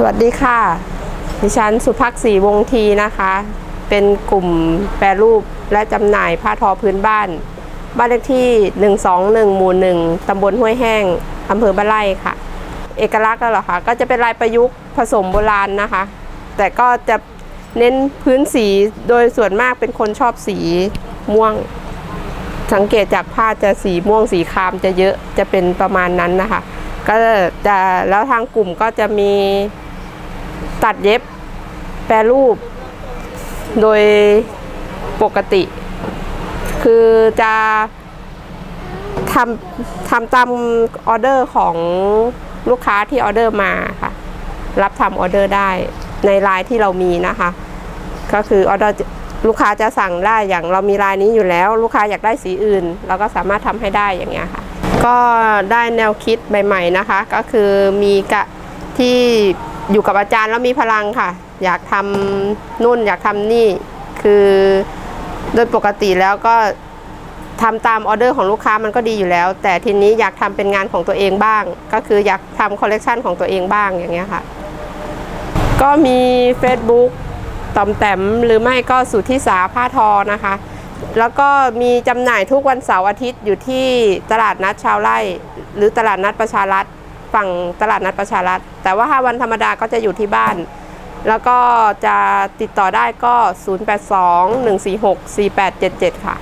สวัสดีค่ะ ดิฉันสุภักดิ์ศรีวงทีนะคะ เป็นกลุ่มแปรรูปและจำหน่ายผ้าทอพื้นบ้าน บ้านเลขที่ 121 หมู่ 1 ตำบลห้วยแห้ง อำเภอบ้านไร่ค่ะ เอกลักษณ์ก็เหรอคะ ก็จะเป็นลายประยุกต์ผสมโบราณนะคะ แต่ก็จะเน้นพื้นสีโดยส่วนมากเป็นคนชอบสีม่วง สังเกตจากผ้าจะสีม่วงสีครามจะเยอะจะเป็นประมาณนั้นนะคะ ก็จะแล้วทางกลุ่มก็จะมี ตัดเย็บแปรรูป โดยปกติ คือจะทำทำตามออเดอร์ของลูกค้าที่ออเดอร์มาค่ะ รับทำออเดอร์ได้ในลน์ที่เรามีนะคะ ก็คือออเดอร์ลูกค้าจะสั่งได้อย่างเรามีลายนี้อยู่แล้ว ลูกค้าอยากได้สีอื่น เราก็สามารถทำให้ได้อย่างเงี้ยค่ะ ก็ได้แนวคิดใหม่ ๆนะคะ ก็คือมีกะที่ อยู่กับอาจารย์แล้วมีพลังค่ะ อยากทำนู่นอยากทำนี่ คือโดยปกติแล้วก็ทำตามออเดอร์ของลูกค้ามันก็ดีอยู่แล้ว แต่ทีนี้อยากทำเป็นงานของตัวเองบ้าง ก็คืออยากทำคอลเลกชันของตัวเองบ้างอย่างเงี้ยค่ะ ก็มี Facebook ตอมแต้มหรือไม่ก็สุทธิสาผ้าทอนะคะ แล้วก็มีจำหน่ายทุกวันเสาร์อาทิตย์อยู่ที่ตลาดนัดชาวไร่ หรือตลาดนัดประชารัฐ ฝั่งตลาดนัดประชารัฐ แต่ว่าถ้าวันธรรมดาก็จะอยู่ที่บ้าน แล้วก็จะติดต่อได้ก็ 082 146 4877 ค่ะ